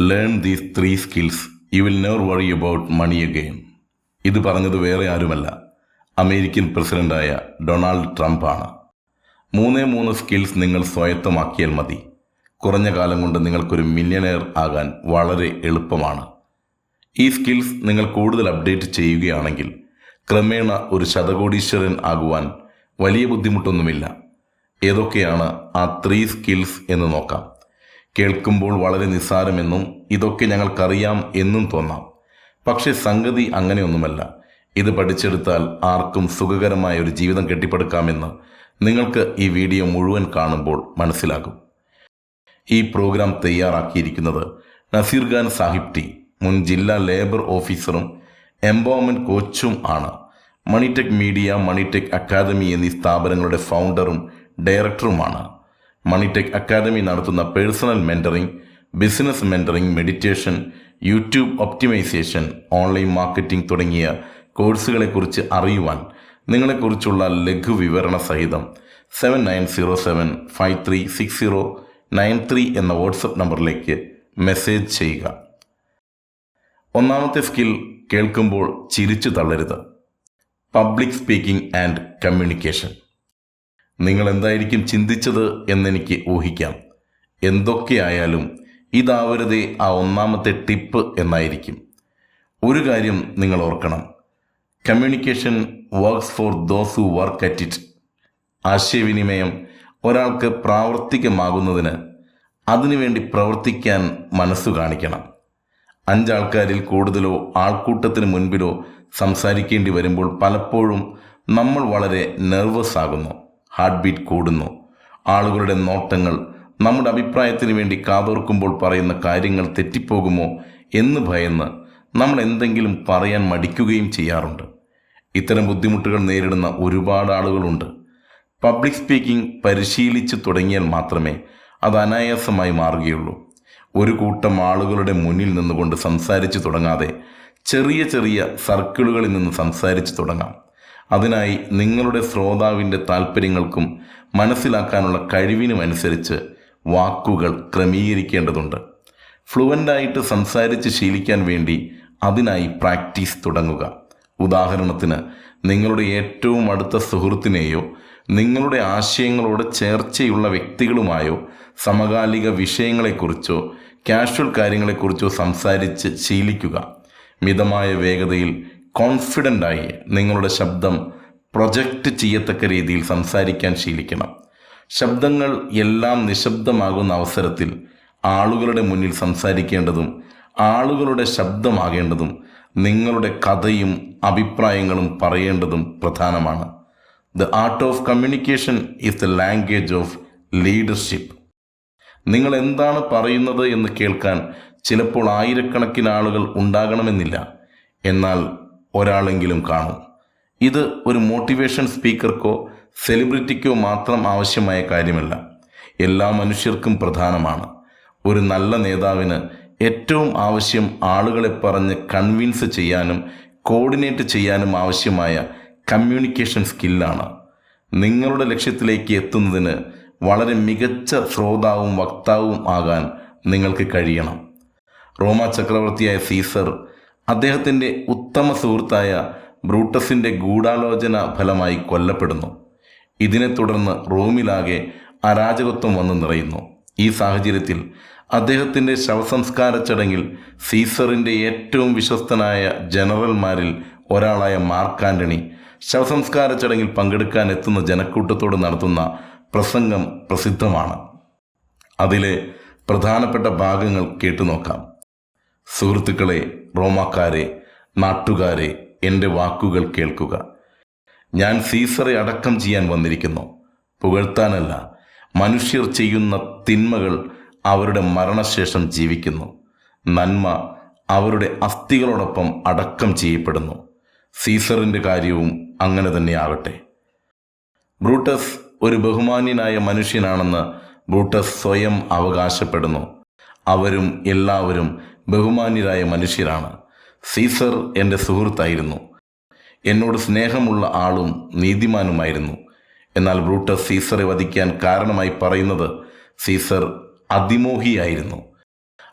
Learn these three skills you will never worry about money again ഇത് പറഞ്ഞത് വേറെ ആരുമല്ല. അമേരിക്കൻ പ്രസിഡന്റായ ഡൊണാൾഡ് ട്രംപ് ആണ് മൂന്നേ മൂന്ന് സ്കിൽസ് നിങ്ങൾ സ്വായത്തമാക്കിയാൽ മതി. കുറഞ്ഞ കാലം കൊണ്ട് നിങ്ങൾക്കൊരു മില്യനെയർ ആകാൻ വളരെ എളുപ്പമാണ്. ഈ സ്കിൽസ് നിങ്ങൾ കൂടുതൽ അപ്ഡേറ്റ് ചെയ്യുകയാണെങ്കിൽ ക്രമേണ ഒരു ശതകോടീശ്വരൻ ആകുവാൻ വലിയ ബുദ്ധിമുട്ടൊന്നുമില്ല. ഏതൊക്കെയാണ് ആ ത്രീ സ്കിൽസ് എന്ന് നോക്കാം. കേൾക്കുമ്പോൾ വളരെ നിസ്സാരമെന്നും ഇതൊക്കെ ഞങ്ങൾക്കറിയാം എന്നും തോന്നാം. പക്ഷെ സംഗതി അങ്ങനെയൊന്നുമല്ല. ഇത് പഠിച്ചെടുത്താൽ ആർക്കും സുഖകരമായ ഒരു ജീവിതം കെട്ടിപ്പടുക്കാമെന്ന് നിങ്ങൾക്ക് ഈ വീഡിയോ മുഴുവൻ കാണുമ്പോൾ മനസ്സിലാകും. ഈ പ്രോഗ്രാം തയ്യാറാക്കിയിരിക്കുന്നത് നസീർ ഖാൻ സാഹിബ് ടി മുൻ ജില്ലാ ലേബർ ഓഫീസറും എംപവർമെന്റ് കോച്ചും ആണ്. മണിടെക് മീഡിയ മണിടെക് അക്കാദമി എന്നീ സ്ഥാപനങ്ങളുടെ ഫൗണ്ടറും ഡയറക്ടറുമാണ്. മണിടെക് അക്കാദമി നടത്തുന്ന personal mentoring business mentoring meditation YouTube optimisation online marketing തുടങ്ങിയ കോഴ്സുകളെക്കുറിച്ച് അറിയുവാൻ നിങ്ങളെക്കുറിച്ചുള്ള ലഘു വിവരണ സഹിതം seven nine zero seven five three six zero nine three എന്ന വാട്സപ്പ് നമ്പറിലേക്ക് മെസ്സേജ് ചെയ്യുക. ഒന്നാമത്തെ സ്കിൽ കേൾക്കുമ്പോൾ ചിരിച്ചു തള്ളരുത്. Public speaking and communication. നിങ്ങൾ എന്തായിരിക്കും ചിന്തിച്ചത് എന്നെനിക്ക് ഊഹിക്കാം. എന്തൊക്കെയായാലും ഇതാവരുതേ ആ ഒന്നാമത്തെ ടിപ്പ് എന്നായിരിക്കും. ഒരു കാര്യം നിങ്ങൾ ഓർക്കണം. Communication works for those who work at it. ആശയവിനിമയം ഒരാൾക്ക് പ്രാവർത്തികമാകുന്നതിന് അതിനുവേണ്ടി പ്രവർത്തിക്കാൻ മനസ്സു കാണിക്കണം. അഞ്ചാൾക്കാരിൽ കൂടുതലോ ആൾക്കൂട്ടത്തിന് മുൻപിലോ സംസാരിക്കേണ്ടി വരുമ്പോൾ പലപ്പോഴും നമ്മൾ വളരെ നെർവസ് ആകുന്നു ഹാർട്ട് ബീറ്റ് കൂടുന്നു. ആളുകളുടെ നോട്ടങ്ങൾ നമ്മുടെ അഭിപ്രായത്തിന് വേണ്ടി കാതോർക്കുമ്പോൾ പറയുന്ന കാര്യങ്ങൾ തെറ്റിപ്പോകുമോ എന്ന് ഭയന്ന് നമ്മൾ എന്തെങ്കിലും പറയാൻ മടിക്കുകയും ചെയ്യാറുണ്ട്. ഇത്തരം ബുദ്ധിമുട്ടുകൾ നേരിടുന്ന ഒരുപാട് ആളുകളുണ്ട്. പബ്ലിക് സ്പീക്കിംഗ് പരിശീലിച്ചു തുടങ്ങിയാൽ മാത്രമേ അത് അനായാസമായി മാറുകയുള്ളൂ. ഒരു കൂട്ടം ആളുകളുടെ മുന്നിൽ നിന്നുകൊണ്ട് സംസാരിച്ചു തുടങ്ങാതെ ചെറിയ ചെറിയ സർക്കിളുകളിൽ നിന്ന് സംസാരിച്ചു തുടങ്ങാം. അതിനായി നിങ്ങളുടെ ശ്രോതാവിന്റെ താല്പര്യങ്ങൾക്കും മനസ്സിലാക്കാനുള്ള കഴിവിനും അനുസരിച്ച് വാക്കുകൾ ക്രമീകരിക്കേണ്ടതുണ്ട്. ഫ്ലുവന്റായിട്ട് സംസാരിച്ച് ശീലിക്കാൻ വേണ്ടി അതിനായി പ്രാക്ടീസ് തുടങ്ങുക. ഉദാഹരണത്തിന് നിങ്ങളുടെ ഏറ്റവും അടുത്ത സുഹൃത്തിനെയോ നിങ്ങളുടെ ആശയങ്ങളോട് ചേർച്ചയുള്ള വ്യക്തികളുമായോ സമകാലിക വിഷയങ്ങളെക്കുറിച്ചോ കാഷ്വൽ കാര്യങ്ങളെക്കുറിച്ചോ സംസാരിച്ച് ശീലിക്കുക. മിതമായ വേഗതയിൽ കോൺഫിഡന്റായി നിങ്ങളുടെ ശബ്ദം പ്രൊജക്റ്റ് ചെയ്യത്തക്ക രീതിയിൽ സംസാരിക്കാൻ ശീലിക്കണം. ശബ്ദങ്ങൾ എല്ലാം നിശബ്ദമാകുന്ന അവസരത്തിൽ ആളുകളുടെ മുന്നിൽ സംസാരിക്കേണ്ടതും ആളുകളുടെ ശബ്ദമാകേണ്ടതും നിങ്ങളുടെ കഥയും അഭിപ്രായങ്ങളും പറയേണ്ടതും പ്രധാനമാണ്. The art of communication is the language of leadership നിങ്ങൾ എന്താണ് പറയുന്നത് എന്ന് കേൾക്കാൻ ചിലപ്പോൾ ആയിരക്കണക്കിന് ആളുകൾ ഉണ്ടാകണമെന്നില്ല. എന്നാൽ ഒരാളെങ്കിലും കാണും. ഇത് ഒരു മോട്ടിവേഷൻ സ്പീക്കർക്കോ സെലിബ്രിറ്റിക്കോ മാത്രം ആവശ്യമായ കാര്യമല്ല. എല്ലാ മനുഷ്യർക്കും പ്രധാനമാണ്. ഒരു നല്ല നേതാവിന് ഏറ്റവും ആവശ്യം ആളുകളെ പറഞ്ഞ് കൺവിൻസ് ചെയ്യാനും കോർഡിനേറ്റ് ചെയ്യാനും ആവശ്യമായ കമ്മ്യൂണിക്കേഷൻ സ്കില്ലാണ് നിങ്ങളുടെ ലക്ഷ്യത്തിലേക്ക് എത്തുന്നതിന് വളരെ മികച്ച ശ്രോതാവും വക്താവും ആകാൻ നിങ്ങൾക്ക് കഴിയണം. റോമ ചക്രവർത്തിയായ സീസർ അദ്ദേഹത്തിന്റെ ഉത്തമ സുഹൃത്തായ ബ്രൂട്ടസിന്റെ ഗൂഢാലോചന ഫലമായി കൊല്ലപ്പെടുന്നു. ഇതിനെ തുടർന്ന് റോമിലാകെ അരാജകത്വം വന്നു നിറയുന്നു. ഈ സാഹചര്യത്തിൽ അദ്ദേഹത്തിന്റെ ശവസംസ്കാര ചടങ്ങിൽ സീസറിന്റെ ഏറ്റവും വിശ്വസ്തനായ ജനറൽമാരിൽ ഒരാളായ മാർക്ക് ആന്റണി ശവസംസ്കാര ചടങ്ങിൽ പങ്കെടുക്കാൻ എത്തുന്ന ജനക്കൂട്ടത്തോട് നടത്തുന്ന പ്രസംഗം പ്രസിദ്ധമാണ്. അതിലെ പ്രധാനപ്പെട്ട ഭാഗങ്ങൾ കേട്ടുനോക്കാം. സുഹൃത്തുക്കളെ റോമാക്കാരെ നാട്ടുകാരെ എന്റെ വാക്കുകൾ കേൾക്കുക. ഞാൻ സീസറെ അടക്കം ചെയ്യാൻ വന്നിരിക്കുന്നു. പുകഴ്ത്താനല്ല മനുഷ്യർ ചെയ്യുന്ന തിന്മകൾ അവരുടെ മരണശേഷം ജീവിക്കുന്നു. നന്മ അവരുടെ അസ്ഥികളോടൊപ്പം അടക്കം ചെയ്യപ്പെടുന്നു. സീസറിന്റെ കാര്യവും അങ്ങനെ തന്നെയാകട്ടെ. ബ്രൂട്ടസ് ഒരു ബഹുമാന്യനായ മനുഷ്യനാണെന്ന് ബ്രൂട്ടസ് സ്വയം അവകാശപ്പെടുന്നു. അവരും എല്ലാവരും ബഹുമാന്യരായ മനുഷ്യരാണ്. സീസർ എന്റെ സുഹൃത്തായിരുന്നു. എന്നോട് സ്നേഹമുള്ള ആളും നീതിമാനുമായിരുന്നു. എന്നാൽ ബ്രൂട്ടസ് സീസറെ വധിക്കാൻ കാരണമായി പറയുന്നത് സീസർ അതിമോഹിയായിരുന്നു.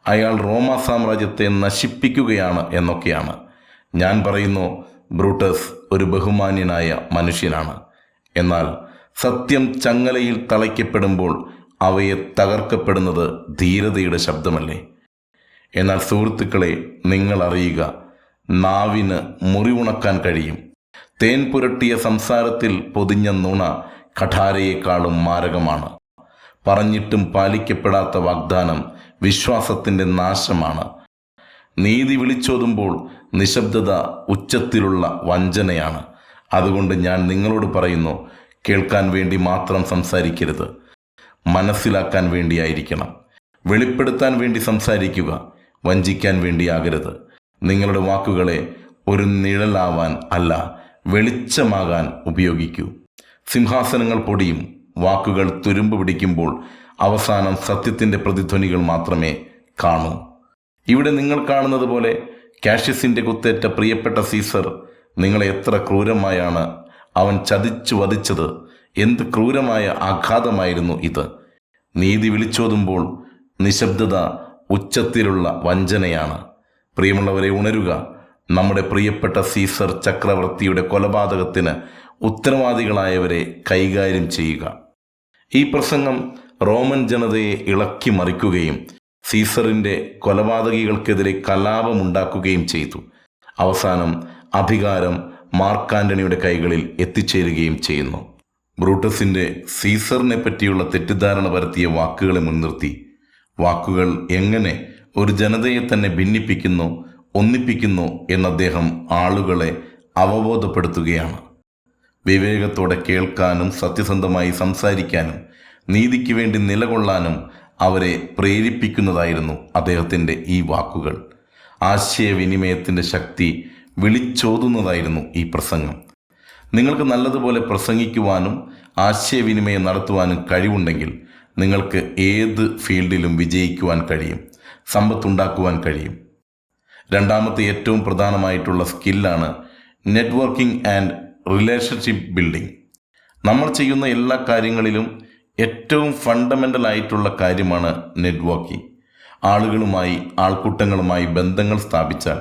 അയാൾ റോമ സാമ്രാജ്യത്തെ നശിപ്പിക്കുകയാണ് എന്നൊക്കെയാണ്. ഞാൻ പറയുന്നു ബ്രൂട്ടസ് ഒരു ബഹുമാന്യനായ മനുഷ്യനാണ്. എന്നാൽ സത്യം ചങ്ങലയിൽ തളയ്ക്കപ്പെടുമ്പോൾ അവയെ തകർക്കപ്പെടുന്നത് ധീരതയുടെ ശബ്ദമല്ലേ? എന്നാൽ സുഹൃത്തുക്കളെ നിങ്ങൾ അറിയുക നാവിന് മുറിവുണക്കാൻ കഴിയും. തേൻ പുരട്ടിയ സംസാരത്തിൽ പൊതിഞ്ഞ നുണ കഠാരയേക്കാളും മാരകമാണ്. പറഞ്ഞിട്ടും പാലിക്കപ്പെടാത്ത വാഗ്ദാനം വിശ്വാസത്തിന്റെ നാശമാണ്. നീതി വിളിച്ചോതുമ്പോൾ നിശബ്ദത ഉച്ചത്തിലുള്ള വഞ്ചനയാണ്. അതുകൊണ്ട് ഞാൻ നിങ്ങളോട് പറയുന്നു കേൾക്കാൻ വേണ്ടി മാത്രം സംസാരിക്കരുത്. മനസ്സിലാക്കാൻ വേണ്ടിയായിരിക്കണം. വെളിപ്പെടുത്താൻ വേണ്ടി സംസാരിക്കുക വഞ്ചിക്കാൻ വേണ്ടിയാകരുത്. നിങ്ങളുടെ വാക്കുകളെ ഒരു നിഴലാവാൻ അല്ല വെളിച്ചമാകാൻ ഉപയോഗിക്കൂ. സിംഹാസനങ്ങൾ പൊടിയും വാക്കുകൾ തുരുമ്പ് പിടിക്കുമ്പോൾ അവസാനം സത്യത്തിന്റെ പ്രതിധ്വനികൾ മാത്രമേ കാണൂ. ഇവിടെ നിങ്ങൾ കാണുന്നത് പോലെ കാഷ്യസിന്റെ കുത്തേറ്റ പ്രിയപ്പെട്ട സീസർ നിങ്ങളെ എത്ര ക്രൂരമായാണ് അവൻ ചതിച്ചു വധിച്ചത് എന്ത് ക്രൂരമായ ആഘാതമായിരുന്നു ഇത്. നീതി വിളിച്ചോതുമ്പോൾ നിശബ്ദത ഉച്ചത്തിലുള്ള വഞ്ചനയാണ്. പ്രിയമുള്ളവരെ ഉണരുക. നമ്മുടെ പ്രിയപ്പെട്ട സീസർ ചക്രവർത്തിയുടെ കൊലപാതകത്തിന് ഉത്തരവാദികളായവരെ കൈകാര്യം ചെയ്യുക. ഈ പ്രസംഗം റോമൻ ജനതയെ ഇളക്കി മറിക്കുകയും സീസറിന്റെ കൊലപാതകികൾക്കെതിരെ കലാപമുണ്ടാക്കുകയും ചെയ്തു. അവസാനം അധികാരം മാർക്കാന്റണിയുടെ കൈകളിൽ എത്തിച്ചേരുകയും ചെയ്യുന്നു. ബ്രൂട്ടസിന്റെ സീസറിനെ പറ്റിയുള്ള തെറ്റിദ്ധാരണ പരത്തിയ വാക്കുകളെ മുൻനിർത്തി. വാക്കുകൾ എങ്ങനെ ഒരു ജനതയെ തന്നെ ഭിന്നിപ്പിക്കുന്നു ഒന്നിപ്പിക്കുന്നു എന്ന് അദ്ദേഹം ആളുകളെ അവബോധപ്പെടുത്തുകയാണ്. വിവേകത്തോടെ കേൾക്കാനും സത്യസന്ധമായി സംസാരിക്കാനും നീതിക്ക് വേണ്ടി നിലകൊള്ളാനും അവരെ പ്രേരിപ്പിക്കുന്നതായിരുന്നു അദ്ദേഹത്തിന്റെ ഈ വാക്കുകൾ. ആശയവിനിമയത്തിന്റെ ശക്തി വിളിച്ചോതുന്നതായിരുന്നു ഈ പ്രസംഗം. നിങ്ങൾക്ക് നല്ലതുപോലെ പ്രസംഗിക്കുവാനും ആശയവിനിമയം നടത്തുവാനും കഴിവുണ്ടെങ്കിൽ നിങ്ങൾക്ക് ഏത് ഫീൽഡിലും വിജയിക്കുവാൻ കഴിയും സമ്പത്തുണ്ടാക്കുവാൻ കഴിയും. രണ്ടാമത്തെ ഏറ്റവും പ്രധാനമായിട്ടുള്ള സ്കില്ലാണ് നെറ്റ്വർക്കിംഗ് ആൻഡ് റിലേഷൻഷിപ്പ് ബിൽഡിംഗ്. നമ്മൾ ചെയ്യുന്ന എല്ലാ കാര്യങ്ങളിലും ഏറ്റവും ഫണ്ടമെന്റൽ ആയിട്ടുള്ള കാര്യമാണ് നെറ്റ്വർക്കിംഗ്. ആളുകളുമായി ആൾക്കൂട്ടങ്ങളുമായി ബന്ധങ്ങൾ സ്ഥാപിച്ചാൽ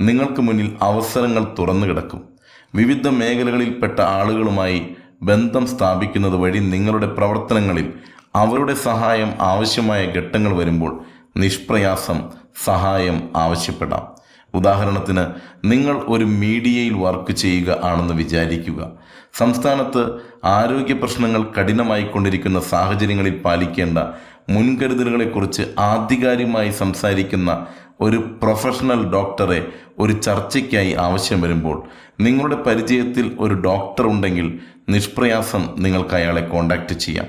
നിങ്ങൾക്ക് മുന്നിൽ അവസരങ്ങൾ തുറന്നു കിടക്കും. വിവിധ മേഖലകളിൽപ്പെട്ട ആളുകളുമായി ബന്ധം സ്ഥാപിക്കുന്നത് വഴി നിങ്ങളുടെ പ്രവർത്തനങ്ങളിൽ അവരുടെ സഹായം ആവശ്യമായ ഘട്ടങ്ങൾ വരുമ്പോൾ നിഷ്പ്രയാസം സഹായം ആവശ്യപ്പെടാം. ഉദാഹരണത്തിന് നിങ്ങൾ ഒരു മീഡിയയിൽ വർക്ക് ചെയ്യുക ആണെന്ന് വിചാരിക്കുക. സംസ്ഥാനത്ത് ആരോഗ്യ പ്രശ്നങ്ങൾ കഠിനമായിക്കൊണ്ടിരിക്കുന്ന സാഹചര്യങ്ങളിൽ പാലിക്കേണ്ട മുൻകരുതലുകളെക്കുറിച്ച് ആധികാരികമായി സംസാരിക്കുന്ന ഒരു പ്രൊഫഷണൽ ഡോക്ടറെ ഒരു ചർച്ചയ്ക്കായി ആവശ്യം വരുമ്പോൾ നിങ്ങളുടെ പരിചയത്തിൽ ഒരു ഡോക്ടർ ഉണ്ടെങ്കിൽ നിഷ്പ്രയാസം നിങ്ങൾക്ക് അയാളെ കോൺടാക്റ്റ് ചെയ്യാം.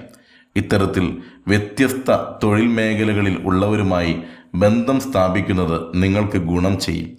ഇത്തരത്തിൽ വ്യത്യസ്ത തൊഴിൽ മേഖലകളിൽ ഉള്ളവരുമായി ബന്ധം സ്ഥാപിക്കുന്നത് നിങ്ങൾക്ക് ഗുണം ചെയ്യും.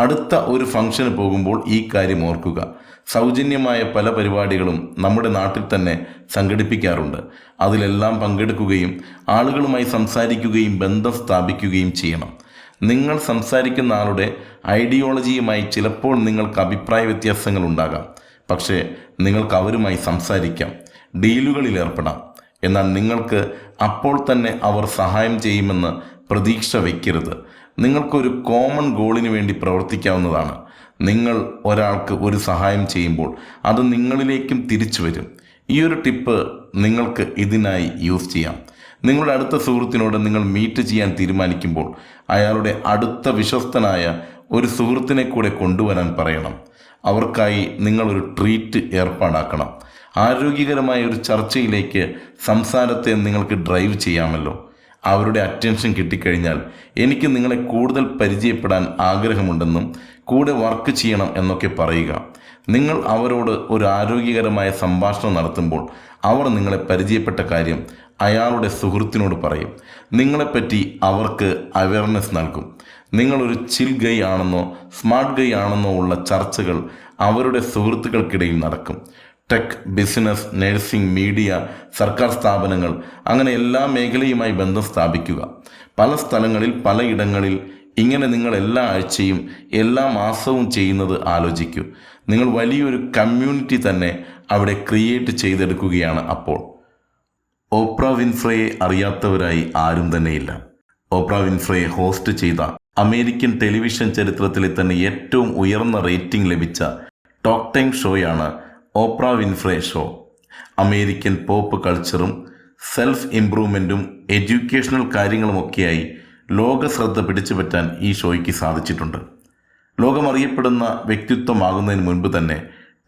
അടുത്ത ഒരു ഫംഗ്ഷന് പോകുമ്പോൾ ഈ കാര്യം ഓർക്കുക. സൗജന്യമായ പല പരിപാടികളും നമ്മുടെ നാട്ടിൽ തന്നെ സംഘടിപ്പിക്കാറുണ്ട്. അതിലെല്ലാം പങ്കെടുക്കുകയും ആളുകളുമായി സംസാരിക്കുകയും ബന്ധം സ്ഥാപിക്കുകയും ചെയ്യണം. നിങ്ങൾ സംസാരിക്കുന്ന ആളുടെ ഐഡിയോളജിയുമായി ചിലപ്പോൾ നിങ്ങൾക്ക് അഭിപ്രായ വ്യത്യാസങ്ങൾ ഉണ്ടാകാം. പക്ഷേ നിങ്ങൾക്ക് അവരുമായി സംസാരിക്കാം. ഡീലുകളിൽ ഏർപ്പെടാം. എന്നാൽ നിങ്ങൾക്ക് അപ്പോൾ തന്നെ അവർ സഹായം ചെയ്യുമെന്ന് പ്രതീക്ഷ വയ്ക്കരുത്. നിങ്ങൾക്കൊരു കോമൺ ഗോളിന് വേണ്ടി പ്രവർത്തിക്കാവുന്നതാണ്. നിങ്ങൾ ഒരാൾക്ക് ഒരു സഹായം ചെയ്യുമ്പോൾ അത് നിങ്ങളിലേക്കും തിരിച്ചു വരും. ഈ ഒരു ടിപ്പ് നിങ്ങൾക്ക് ഇതിനായി യൂസ് ചെയ്യാം. നിങ്ങളുടെ അടുത്ത സുഹൃത്തിനോട് നിങ്ങൾ മീറ്റ് ചെയ്യാൻ തീരുമാനിക്കുമ്പോൾ അയാളുടെ അടുത്ത വിശ്വസ്തനായ ഒരു സുഹൃത്തിനെ കൂടെ കൊണ്ടുവരാൻ പറയണം. അവർക്കായി നിങ്ങളൊരു ട്രീറ്റ് ഏർപ്പാടാക്കണം. ആരോഗ്യകരമായ ഒരു ചർച്ചയിലേക്ക് സംസാരത്തെ നിങ്ങൾക്ക് ഡ്രൈവ് ചെയ്യാമല്ലോ. അവരുടെ അറ്റൻഷൻ കിട്ടിക്കഴിഞ്ഞാൽ എനിക്ക് നിങ്ങളെ കൂടുതൽ പരിചയപ്പെടാൻ ആഗ്രഹമുണ്ടെന്നും കൂടെ വർക്ക് ചെയ്യണം എന്നൊക്കെ പറയുക. നിങ്ങൾ അവരോട് ഒരു ആരോഗ്യകരമായ സംഭാഷണം നടത്തുമ്പോൾ അവർ നിങ്ങളെ പരിചയപ്പെട്ട കാര്യം അയാളുടെ സുഹൃത്തിനോട് പറയും നിങ്ങളെപ്പറ്റി അവർക്ക് അവയർനെസ് നൽകും. നിങ്ങളൊരു ചിൽ ഗൈ ആണെന്നോ സ്മാർട്ട് ഗൈ ആണെന്നോ ഉള്ള ചർച്ചകൾ അവരുടെ സുഹൃത്തുക്കൾക്കിടയിൽ നടക്കും. ടെക് ബിസിനസ് നഴ്സിംഗ് മീഡിയ സർക്കാർ സ്ഥാപനങ്ങൾ അങ്ങനെ എല്ലാ മേഖലയുമായി ബന്ധം സ്ഥാപിക്കുക. പല സ്ഥലങ്ങളിൽ പലയിടങ്ങളിൽ ഇങ്ങനെ നിങ്ങൾ എല്ലാ ആഴ്ചയും എല്ലാ മാസവും ചെയ്യുന്നത് ആലോചിക്കൂ. നിങ്ങൾ വലിയൊരു കമ്മ്യൂണിറ്റി തന്നെ അവിടെ ക്രിയേറ്റ് ചെയ്തെടുക്കുകയാണ് അപ്പോൾ. ഓപ്ര വിൻഫ്രയെ അറിയാത്തവരായി ആരും തന്നെയില്ല. ഓപ്ര വിൻഫ്രയെ ഹോസ്റ്റ് ചെയ്ത അമേരിക്കൻ ടെലിവിഷൻ ചരിത്രത്തിലെ തന്നെ ഏറ്റവും ഉയർന്ന റേറ്റിംഗ് ലഭിച്ച talk time ഷോയാണ് Oprah Winfrey show. American pop കൾച്ചറും സെൽഫ് ഇംപ്രൂവ്മെന്റും എഡ്യൂക്കേഷണൽ കാര്യങ്ങളുമൊക്കെയായി ലോക ശ്രദ്ധ പിടിച്ചുപറ്റാൻ ഈ ഷോയ്ക്ക് സാധിച്ചിട്ടുണ്ട്. ലോകമറിയപ്പെടുന്ന വ്യക്തിത്വമാകുന്നതിന് മുൻപ് തന്നെ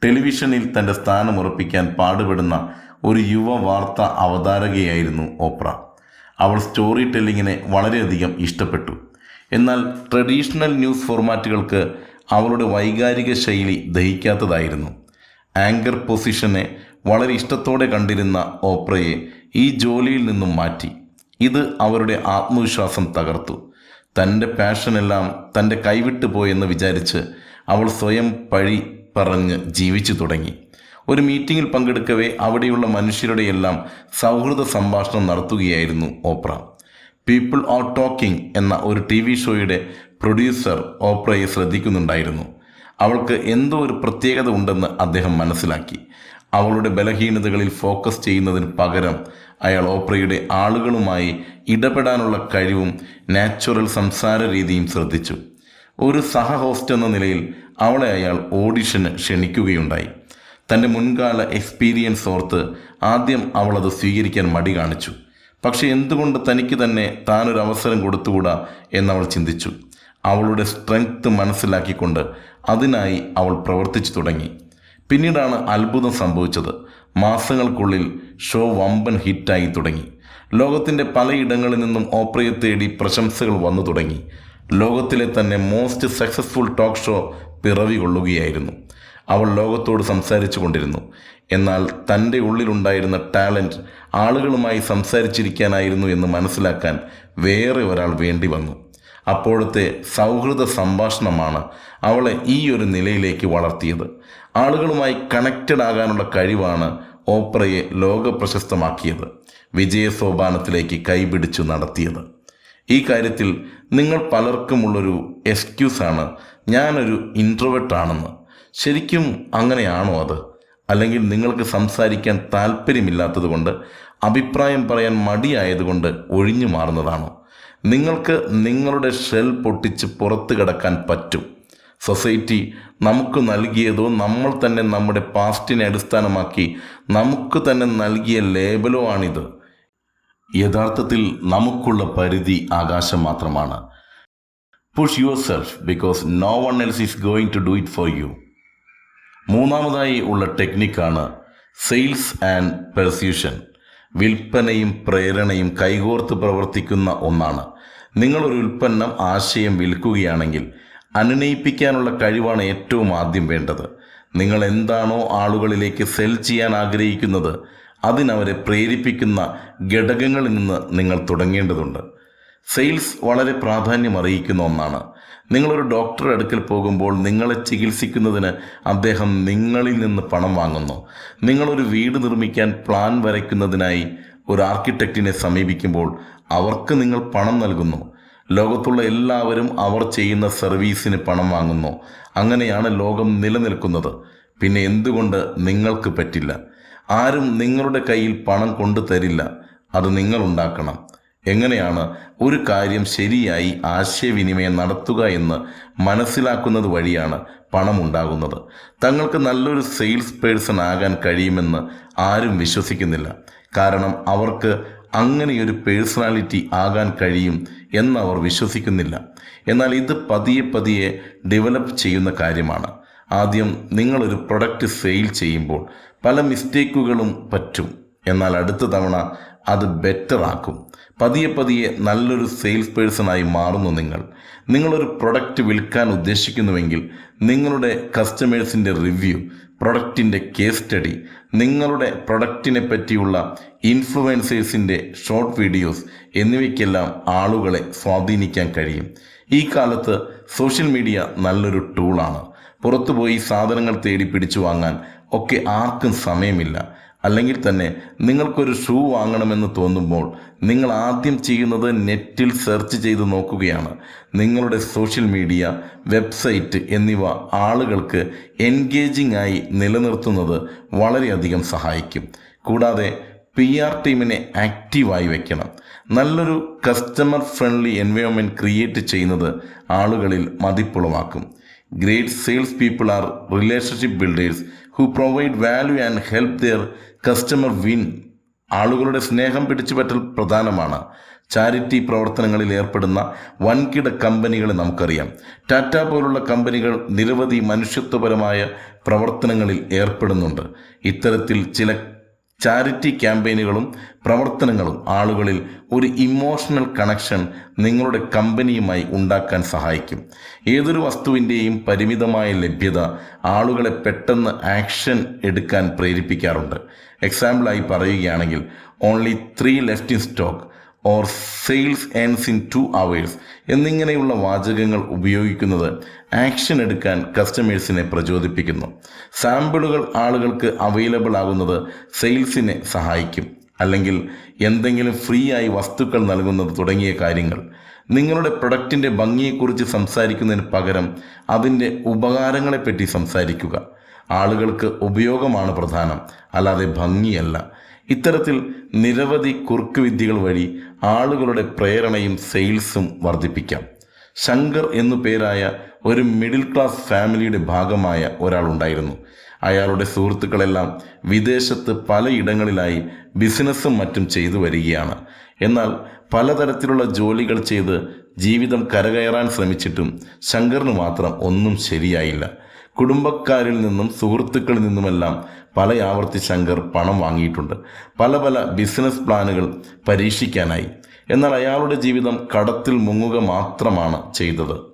ടെലിവിഷനിൽ തന്റെ സ്ഥാനം ഉറപ്പിക്കാൻ പാടുപെടുന്ന ഒരു യുവ വാർത്ത അവതാരകയായിരുന്നു ഓപ്ര. അവൾ സ്റ്റോറി ടെല്ലിങ്ങിനെ വളരെയധികം ഇഷ്ടപ്പെട്ടു. എന്നാൽ ട്രഡീഷണൽ ന്യൂസ് ഫോർമാറ്റുകൾക്ക് അവളുടെ വൈകാരിക ശൈലി ദഹിക്കാത്തതായിരുന്നു. ആങ്കർ പൊസിഷനെ വളരെ ഇഷ്ടത്തോടെ കണ്ടിരുന്ന ഓപ്രയെ ഈ ജോലിയിൽ നിന്നും മാറ്റി. ഇത് അവരുടെ ആത്മവിശ്വാസം തകർത്തു. തന്റെ പാഷനെല്ലാം തന്റെ കൈവിട്ടു പോയെന്ന് വിചാരിച്ച് അവൾ സ്വയം പഴി പറഞ്ഞ് ജീവിച്ചു തുടങ്ങി. ഒരു മീറ്റിംഗിൽ പങ്കെടുക്കവേ അവിടെയുള്ള മനുഷ്യരുടെ എല്ലാം സൗഹൃദ സംഭാഷണം നടത്തുകയായിരുന്നു ഓപ്ര. പീപ്പിൾ ആർ ടോക്കിംഗ് എന്ന ഒരു ടി വി ഷോയുടെ പ്രൊഡ്യൂസർ ഓപ്രയെ ശ്രദ്ധിക്കുന്നുണ്ടായിരുന്നു. അവൾക്ക് എന്തോ ഒരു പ്രത്യേകത ഉണ്ടെന്ന് അദ്ദേഹം മനസ്സിലാക്കി. അവളുടെ ബലഹീനതകളിൽ ഫോക്കസ് ചെയ്യുന്നതിന് പകരം അയാൾ ഓപ്രയുടെ ആളുകളുമായി ഇടപെടാനുള്ള കഴിവും നാച്ചുറൽ സംസാര രീതിയും ശ്രദ്ധിച്ചു. ഒരു സഹ ഹോസ്റ്റ് എന്ന നിലയിൽ അവളെ അയാൾ ഓഡിഷന് ക്ഷണിക്കുകയുണ്ടായി. തന്റെ മുൻകാല എക്സ്പീരിയൻസ് ഓർത്ത് ആദ്യം അവളത് സ്വീകരിക്കാൻ മടി കാണിച്ചു. പക്ഷെ എന്തുകൊണ്ട് തനിക്ക് തന്നെ താനൊരു അവസരം കൊടുത്തുകൂടാ എന്നവൾ ചിന്തിച്ചു. അവളുടെ സ്ട്രെങ്ത് മനസ്സിലാക്കിക്കൊണ്ട് അതിനായി അവൾ പ്രവർത്തിച്ചു തുടങ്ങി. പിന്നീടാണ് അത്ഭുതം സംഭവിച്ചത്. മാസങ്ങൾക്കുള്ളിൽ ഷോ വമ്പൻ ഹിറ്റായി തുടങ്ങി. ലോകത്തിന്റെ പലയിടങ്ങളിൽ നിന്നും ഓപ്രയെ തേടി പ്രശംസകൾ വന്നു തുടങ്ങി. ലോകത്തിലെ തന്നെ മോസ്റ്റ് സക്സസ്ഫുൾ ടോക്ക് ഷോ പിറവി കൊള്ളുകയായിരുന്നു അവൾ ലോകത്തോട് സംസാരിച്ചു കൊണ്ടിരുന്നു. എന്നാൽ തന്റെ ഉള്ളിലുണ്ടായിരുന്ന ടാലന്റ് ആളുകളുമായി സംസാരിച്ചിരിക്കാനായിരുന്നു എന്ന് മനസ്സിലാക്കാൻ വേറെ ഒരാൾ വേണ്ടി വന്നു. അപ്പോഴത്തെ സൗഹൃദ സംഭാഷണമാണ് അവളെ ഈ ഒരു നിലയിലേക്ക് വളർത്തിയത്. ആളുകളുമായി കണക്റ്റഡ് ആകാനുള്ള കഴിവാണ് ഓപ്രയെ ലോക പ്രശസ്തമാക്കിയത് വിജയ സോപാനത്തിലേക്ക് കൈപിടിച്ചു നടത്തിയത്. ഈ കാര്യത്തിൽ നിങ്ങൾ പലർക്കുമുള്ളൊരു എക്സ്ക്യൂസാണ് ഞാനൊരു ഇൻട്രോവെർട്ടാണെന്ന് ശരിക്കും അങ്ങനെയാണോ അത്? അല്ലെങ്കിൽ നിങ്ങൾക്ക് സംസാരിക്കാൻ താല്പര്യമില്ലാത്തതുകൊണ്ട് അഭിപ്രായം പറയാൻ മടിയായതുകൊണ്ട് ഒഴിഞ്ഞു മാറുന്നതാണോ? നിങ്ങൾക്ക് നിങ്ങളുടെ ഷെൽ പൊട്ടിച്ച് പുറത്തു കിടക്കാൻ പറ്റും. സൊസൈറ്റി നമുക്ക് നൽകിയതോ നമ്മൾ തന്നെ നമ്മുടെ പാസ്റ്റിനെ അടിസ്ഥാനമാക്കി നമുക്ക് തന്നെ നൽകിയ ലേബലോ ആണിത്. യഥാർത്ഥത്തിൽ നമുക്കുള്ള പരിധി ആകാശം മാത്രമാണ്. Push yourself because no one else is going to do it for you മൂന്നാമതായി ഉള്ള ടെക്നിക്കാണ് സെയിൽസ് ആൻഡ് പെർസ്യൂഷൻ. വിൽപ്പനയും പ്രേരണയും കൈകോർത്ത് പ്രവർത്തിക്കുന്ന ഒന്നാണ്. നിങ്ങളൊരു ഉൽപ്പന്നം ആശയം വിൽക്കുകയാണെങ്കിൽ അനുനയിപ്പിക്കാനുള്ള കഴിവാണ് ഏറ്റവും ആദ്യം വേണ്ടത്. നിങ്ങൾ എന്താണോ ആളുകളിലേക്ക് സെൽ ചെയ്യാൻ ആഗ്രഹിക്കുന്നത് അതിനവരെ പ്രേരിപ്പിക്കുന്ന ഘടകങ്ങളിൽ നിന്ന് നിങ്ങൾ തുടങ്ങേണ്ടതുണ്ട്. സെയിൽസ് വളരെ പ്രാധാന്യം അറിയിക്കുന്ന ഒന്നാണ്. നിങ്ങളൊരു ഡോക്ടറുടെ അടുക്കൽ പോകുമ്പോൾ നിങ്ങളെ ചികിത്സിക്കുന്നതിന് അദ്ദേഹം നിങ്ങളിൽ നിന്ന് പണം വാങ്ങുന്നു. നിങ്ങളൊരു വീട് നിർമ്മിക്കാൻ പ്ലാൻ വരയ്ക്കുന്നതിനായി ഒരു ആർക്കിടെക്റ്റിനെ സമീപിക്കുമ്പോൾ അവർക്ക് നിങ്ങൾ പണം നൽകുന്നു. ലോകത്തുള്ള എല്ലാവരും അവർ ചെയ്യുന്ന സർവീസിന് പണം വാങ്ങുന്നു. അങ്ങനെയാണ് ലോകം നിലനിൽക്കുന്നത്. പിന്നെ എന്തുകൊണ്ട് നിങ്ങൾക്ക് പറ്റില്ല? ആരും നിങ്ങളുടെ കയ്യിൽ പണം കൊണ്ടു തരില്ല അത് നിങ്ങൾ ഉണ്ടാക്കണം. എങ്ങനെയാണ് ഒരു കാര്യം ശരിയായി ആശയവിനിമയം നടത്തുക എന്ന് മനസ്സിലാക്കുന്നത് വഴിയാണ് പണം ഉണ്ടാകുന്നത് തങ്ങൾക്ക് നല്ലൊരു സെയിൽസ് പേഴ്സൺ ആകാൻ കഴിയുമെന്ന് ആരും വിശ്വസിക്കുന്നില്ല. കാരണം അവർക്ക് അങ്ങനെയൊരു പേഴ്സണാലിറ്റി ആകാൻ കഴിയും എന്നവർ വിശ്വസിക്കുന്നില്ല. എന്നാൽ ഇത് പതിയെ പതിയെ ഡെവലപ്പ് ചെയ്യുന്ന കാര്യമാണ്. ആദ്യം നിങ്ങളൊരു പ്രൊഡക്റ്റ് സെയിൽ ചെയ്യുമ്പോൾ പല മിസ്റ്റേക്കുകളും പറ്റും. എന്നാൽ അടുത്ത തവണ അത് ബെറ്റർ ആക്കും. പതിയെ പതിയെ നല്ലൊരു സെയിൽസ് പേഴ്സണായി മാറുന്നു നിങ്ങൾ. നിങ്ങളൊരു പ്രൊഡക്റ്റ് വിൽക്കാൻ ഉദ്ദേശിക്കുന്നുവെങ്കിൽ നിങ്ങളുടെ കസ്റ്റമേഴ്സിന്റെ റിവ്യൂ പ്രൊഡക്റ്റിന്റെ കേസ് സ്റ്റഡി നിങ്ങളുടെ പ്രൊഡക്റ്റിനെ പറ്റിയുള്ള ഇൻഫ്ലുവൻസേഴ്സിന്റെ ഷോർട്ട് വീഡിയോസ് എന്നിവയ്ക്കെല്ലാം ആളുകളെ സ്വാധീനിക്കാൻ കഴിയും. ഈ കാലത്ത് സോഷ്യൽ മീഡിയ നല്ലൊരു ടൂളാണ് പുറത്തുപോയി സാധനങ്ങൾ തേടി പിടിച്ചു വാങ്ങാൻ ഒക്കെ ആർക്കും സമയമില്ല. അല്ലെങ്കിൽ തന്നെ നിങ്ങൾക്കൊരു ഷൂ വാങ്ങണമെന്ന് തോന്നുമ്പോൾ നിങ്ങൾ ആദ്യം ചെയ്യുന്നത് നെറ്റിൽ സെർച്ച് ചെയ്ത് നോക്കുകയാണ്. നിങ്ങളുടെ സോഷ്യൽ മീഡിയ വെബ്സൈറ്റ് എന്നിവ ആളുകൾക്ക് എൻഗേജിംഗ് ആയി നിലനിർത്തുന്നത് വളരെയധികം സഹായിക്കും. കൂടാതെ പി ആർ ടീമിനെ ആക്റ്റീവായി വെക്കണം. നല്ലൊരു കസ്റ്റമർ ഫ്രണ്ട്ലി എൻവയോൺമെന്റ് ക്രിയേറ്റ് ചെയ്യുന്നത് ആളുകളിൽ മതിപ്പുളവാക്കും. Great sales people are relationship builders who provide value and help their customer win ആളുകളുടെ സ്നേഹം പിടിച്ചുപറ്റൽ പ്രധാനമാണ്. ചാരിറ്റി പ്രവർത്തനങ്ങളിൽ ഏർപ്പെടുന്ന വൻകിട കമ്പനികളെ നമുക്കറിയാം. ടാറ്റ പോലുള്ള കമ്പനികൾ നിരവധി മനുഷ്യത്വപരമായ പ്രവർത്തനങ്ങളിൽ ഏർപ്പെടുന്നുണ്ട്. ഇത്തരത്തിൽ ചില ചാരിറ്റി ക്യാമ്പയിനുകളും പ്രവർത്തനങ്ങളും ആളുകളിൽ ഒരു ഇമോഷണൽ കണക്ഷൻ നിങ്ങളുടെ കമ്പനിയുമായി ഉണ്ടാക്കാൻ സഹായിക്കും. ഏതൊരു വസ്തുവിന്റെയും പരിമിതമായ ലഭ്യത ആളുകളെ പെട്ടെന്ന് ആക്ഷൻ എടുക്കാൻ പ്രേരിപ്പിക്കാറുണ്ട്. എക്സാമ്പിളായി പറയുകയാണെങ്കിൽ only three left in stock or sales ends in two hours എന്നിങ്ങനെയുള്ള വാചകങ്ങൾ ഉപയോഗിക്കുന്നത് ആക്ഷൻ എടുക്കാൻ കസ്റ്റമേഴ്സിനെ പ്രചോദിപ്പിക്കുന്നു. സാമ്പിളുകൾ ആളുകൾക്ക് അവൈലബിൾ ആകുന്നത് സെയിൽസിനെ സഹായിക്കും. അല്ലെങ്കിൽ എന്തെങ്കിലും ഫ്രീ ആയി വസ്തുക്കൾ നൽകുന്നത് തുടങ്ങിയ കാര്യങ്ങൾ. നിങ്ങളുടെ പ്രൊഡക്റ്റിന്റെ ഭംഗിയെക്കുറിച്ച് സംസാരിക്കുന്നതിന് പകരം അതിന്റെ ഉപകാരങ്ങളെപ്പറ്റി സംസാരിക്കുക. ആളുകൾക്ക് ഉപയോഗമാണ് പ്രധാനം അല്ലാതെ ഭംഗിയല്ല. ഇത്തരത്തിൽ നിരവധി കുറുക്കുവിദ്യകൾ വഴി ആളുകളുടെ പ്രേരണയും സെയിൽസും വർദ്ധിപ്പിക്കാം. ശങ്കർ എന്നു പേരായ ഒരു മിഡിൽ ക്ലാസ് ഫാമിലിയുടെ ഭാഗമായ ഒരാളുണ്ടായിരുന്നു അയാളുടെ സുഹൃത്തുക്കളെല്ലാം വിദേശത്ത് പലയിടങ്ങളിലായി ബിസിനസ്സും മറ്റും ചെയ്തു വരികയാണ്. എന്നാൽ പലതരത്തിലുള്ള ജോലികൾ ചെയ്ത് ജീവിതം കരകയറാൻ ശ്രമിച്ചിട്ടും ശങ്കറിന് മാത്രം ഒന്നും ശരിയായില്ല. കുടുംബക്കാരിൽ നിന്നും സുഹൃത്തുക്കളിൽ നിന്നുമെല്ലാം പല ആവർത്തി ശങ്കർ പണം വാങ്ങിയിട്ടുണ്ട്. പല പല ബിസിനസ് പ്ലാനുകൾ പരീക്ഷിക്കാനായി. എന്നാൽ അയാളുടെ ജീവിതം കടത്തിൽ മുങ്ങുക മാത്രമാണ് ചെയ്തത്.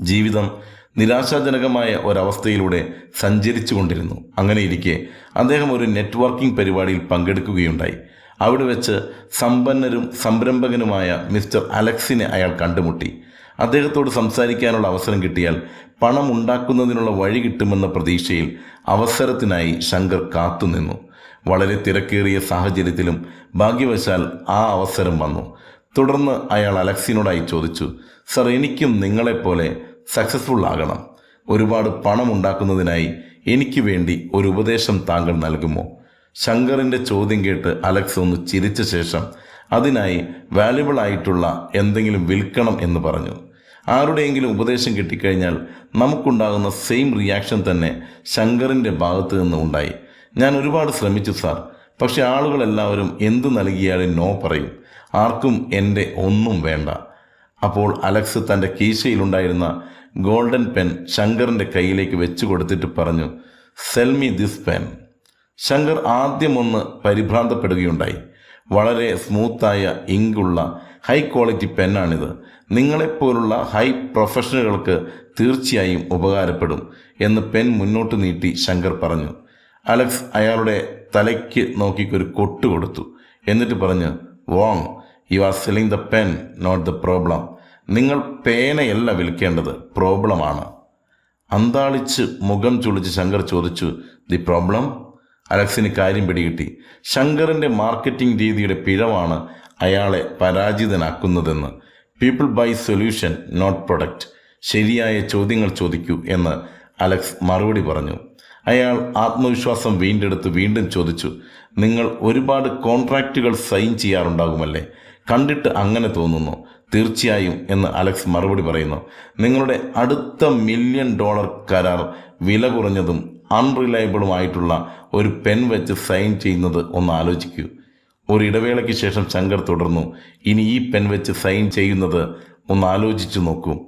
ജീവിതം നിരാശാജനകമായ ഒരവസ്ഥയിലൂടെ സഞ്ചരിച്ചു കൊണ്ടിരുന്നു അങ്ങനെയിരിക്കെ അദ്ദേഹം ഒരു നെറ്റ്വർക്കിംഗ് പരിപാടിയിൽ പങ്കെടുക്കുകയുണ്ടായി. അവിടെ വെച്ച് സമ്പന്നരും സംരംഭകനുമായ മിസ്റ്റർ അലക്സിനെ അയാൾ കണ്ടുമുട്ടി. അദ്ദേഹത്തോട് സംസാരിക്കാനുള്ള അവസരം കിട്ടിയാൽ പണം ഉണ്ടാക്കുന്നതിനുള്ള വഴി കിട്ടുമെന്ന പ്രതീക്ഷയിൽ അവസരത്തിനായി ശങ്കർ കാത്തുനിന്നു. വളരെ തിരക്കേറിയ സാഹചര്യത്തിലും ഭാഗ്യവശാൽ ആ അവസരം വന്നു. തുടർന്ന് അയാൾ അലക്സിനോടായി ചോദിച്ചു സർ എനിക്കും നിങ്ങളെപ്പോലെ സക്സസ്ഫുൾ ആകണം. ഒരുപാട് പണം ഉണ്ടാക്കുന്നതിനായി എനിക്ക് വേണ്ടി ഒരു ഉപദേശം താങ്കൾ നൽകുമോ? ശങ്കറിന്റെ ചോദ്യം കേട്ട് അലക്സ് ഒന്ന് ചിരിച്ച ശേഷം അതിനായി വാല്യുബിൾ ആയിട്ടുള്ള എന്തെങ്കിലും വിൽക്കണം എന്ന് പറഞ്ഞു. ആരുടെയെങ്കിലും ഉപദേശം കിട്ടിക്കഴിഞ്ഞാൽ നമുക്കുണ്ടാകുന്ന സെയിം റിയാക്ഷൻ തന്നെ ശങ്കറിന്റെ ഭാഗത്തു നിന്ന് ഉണ്ടായി. ഞാൻ ഒരുപാട് ശ്രമിച്ചു സാർ. പക്ഷെ ആളുകളെല്ലാവരും എന്തു നൽകിയാലും നോ പറയും. ആർക്കും എന്റെ ഒന്നും വേണ്ട. അപ്പോൾ അലക്സ് തന്റെ കീശയിലുണ്ടായിരുന്ന ഗോൾഡൻ പെൻ ശങ്കറിന്റെ കയ്യിലേക്ക് വെച്ചു കൊടുത്തിട്ട് പറഞ്ഞു sell me this pen Shankar ആദ്യമൊന്ന് പരിഭ്രാന്തപ്പെടുകയുണ്ടായി. വളരെ സ്മൂത്തായ ഇങ്കുള്ള ഹൈ ക്വാളിറ്റി പെന്നാണിത് നിങ്ങളെപ്പോലുള്ള ഹൈ പ്രൊഫഷണലുകൾക്ക് തീർച്ചയായും ഉപകാരപ്പെടും എന്ന് പെൻ മുന്നോട്ട് നീട്ടി ശങ്കർ പറഞ്ഞു. അലക്സ് അയാളുടെ തലയ്ക്ക് നോക്കിക്കൊരു കൊട്ട് കൊടുത്തു. എന്നിട്ട് പറഞ്ഞു Wong you are selling the pen not the problem നിങ്ങൾ പേനയല്ല വിൽക്കേണ്ടത് പ്രോബ്ലമാണ്. അന്താളിച്ച് മുഖം ചുളിച്ച് ശങ്കർ ചോദിച്ചു ദി പ്രോബ്ലം? അലക്സിന് കാര്യം പിടികിട്ടി. ശങ്കറിന്റെ മാർക്കറ്റിംഗ് രീതിയുടെ പിഴവാണ് അയാളെ പരാജിതനാക്കുന്നതെന്ന്. People buy solution not product ശരിയായ ചോദ്യങ്ങൾ ചോദിക്കൂ എന്ന് അലക്സ് മറുപടി പറഞ്ഞു. അയാൾ ആത്മവിശ്വാസം വീണ്ടെടുത്ത് വീണ്ടും ചോദിച്ചു നിങ്ങൾ ഒരുപാട് കോൺട്രാക്റ്റുകൾ സൈൻ ചെയ്യാറുണ്ടാകുമല്ലേ? കണ്ടിട്ട് അങ്ങനെ തോന്നുന്നു. തീർച്ചയായും എന്ന് അലക്സ് മറുപടി പറയുന്നു. നിങ്ങളുടെ അടുത്ത മില്യൺ ഡോളർ കരാർ വില കുറഞ്ഞതും അൺറിലയബിളുമായിട്ടുള്ള ഒരു പെൻ വെച്ച് സൈൻ ചെയ്യുന്നത് ഒന്ന് ആലോചിക്കൂ. ഒരു ഇടവേളയ്ക്ക് ശേഷം ശങ്കർ തുടർന്നു. ഇനി ഈ പെൻ വെച്ച് സൈൻ ചെയ്യുന്നത് ഒന്ന് ആലോചിച്ചു നോക്കൂ.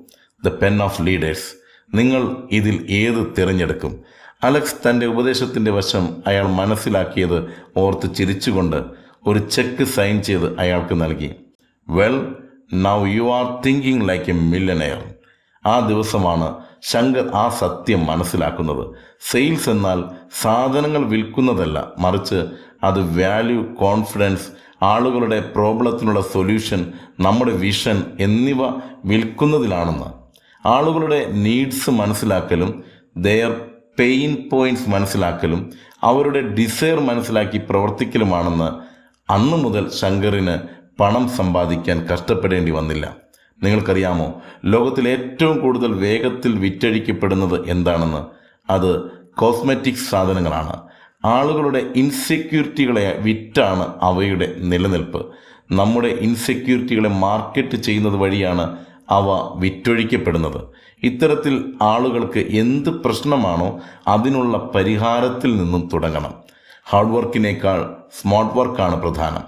ദ പെൻ ഓഫ് ലീഡേഴ്സ് നിങ്ങൾ ഇതിൽ ഏത് തിരഞ്ഞെടുക്കും? അലക്സ് തന്റെ ഉപദേശത്തിന്റെ വശം അയാൾ മനസ്സിലാക്കിയത് ഓർത്ത് ചിരിച്ചുകൊണ്ട് ഒരു ചെക്ക് സൈൻ ചെയ്ത് അയാൾക്ക് നൽകി. Well now you are thinking like a millionaire ആ ദിവസമാണ് ശങ്കർ ആ സത്യം മനസ്സിലാക്കുന്നത്. സെയിൽസ് എന്നാൽ സാധനങ്ങൾ വിൽക്കുന്നതല്ല മറിച്ച് അത് വാല്യൂ കോൺഫിഡൻസ് ആളുകളുടെ പ്രോബ്ലത്തിനുള്ള സൊല്യൂഷൻ നമ്മുടെ വിഷൻ എന്നിവ വിൽക്കുന്നതിലാണെന്ന്. ആളുകളുടെ നീഡ്സ് മനസ്സിലാക്കലും ദെയർ പെയിൻ പോയിന്റ്സ് മനസ്സിലാക്കലും അവരുടെ ഡിസയർ മനസ്സിലാക്കി പ്രവർത്തിക്കലുമാണെന്ന് അന്നു മുതൽ ശങ്കറിന് പണം സമ്പാദിക്കാൻ കഷ്ടപ്പെടേണ്ടി വന്നില്ല. നിങ്ങൾക്കറിയാമോ ലോകത്തിൽ ഏറ്റവും കൂടുതൽ വേഗത്തിൽ വിറ്റഴിക്കപ്പെടുന്നത് എന്താണെന്ന്? അത് കോസ്മെറ്റിക്സ് സാധനങ്ങളാണ്. ആളുകളുടെ ഇൻസെക്യൂരിറ്റികളെ വിറ്റാണ് അവയുടെ നിലനിൽപ്പ്. നമ്മുടെ ഇൻസെക്യൂരിറ്റികളെ മാർക്കറ്റ് ചെയ്യുന്നത് വഴിയാണ് അവ വിറ്റൊഴിക്കപ്പെടുന്നത്. ഇത്തരത്തിൽ ആളുകൾക്ക് എന്ത് പ്രശ്നമാണോ അതിനുള്ള പരിഹാരത്തിൽ നിന്നും തുടങ്ങണം. ഹാർഡ് വർക്കിനേക്കാൾ സ്മാർട്ട് വർക്കാണ് പ്രധാനം.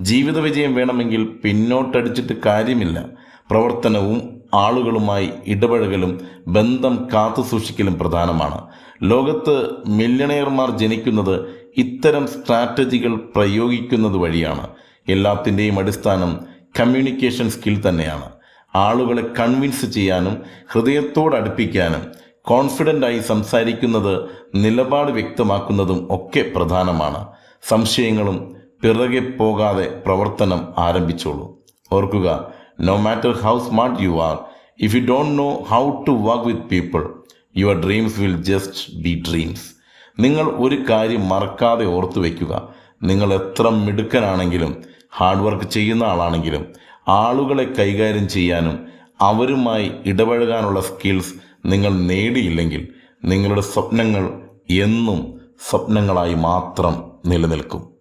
ജീവിത വിജയം വേണമെങ്കിൽ പിന്നോട്ടടിച്ചിട്ട് കാര്യമില്ല. പ്രവർത്തനവും ആളുകളുമായി ഇടപഴകലും ബന്ധം കാത്തു സൂക്ഷിക്കലും പ്രധാനമാണ്. ലോകത്ത് മില്യണയർമാർ ജനിക്കുന്നത് ഇത്തരം സ്ട്രാറ്റജികൾ പ്രയോഗിക്കുന്നത് വഴിയാണ്. എല്ലാത്തിന്റെയും അടിസ്ഥാനം കമ്മ്യൂണിക്കേഷൻ സ്കിൽ തന്നെയാണ്. ആളുകളെ കൺവിൻസ് ചെയ്യാനും ഹൃദയത്തോട് അടുപ്പിക്കാനും കോൺഫിഡന്റായി സംസാരിക്കുന്നത് നിലപാട് വ്യക്തമാക്കുന്നതും ഒക്കെ പ്രധാനമാണ്. സംശയങ്ങളും പിറകെ പോകാതെ പ്രവർത്തനം ആരംഭിച്ചോളൂ. ഓർക്കുക no matter how smart you are if you don't know how to work with people your dreams will just be dreams നിങ്ങൾ ഒരു കാര്യം മറക്കാതെ ഓർത്തു വയ്ക്കുക നിങ്ങൾ എത്ര മിടുക്കനാണെങ്കിലും ഹാർഡ് വർക്ക് ചെയ്യുന്ന ആളാണെങ്കിലും ആളുകളെ കൈകാര്യം ചെയ്യാനും അവരുമായി ഇടപഴകാനുള്ള സ്കിൽസ് നിങ്ങൾ നേടിയില്ലെങ്കിൽ നിങ്ങളുടെ സ്വപ്നങ്ങൾ എന്നും സ്വപ്നങ്ങളായി മാത്രം നിലനിൽക്കും.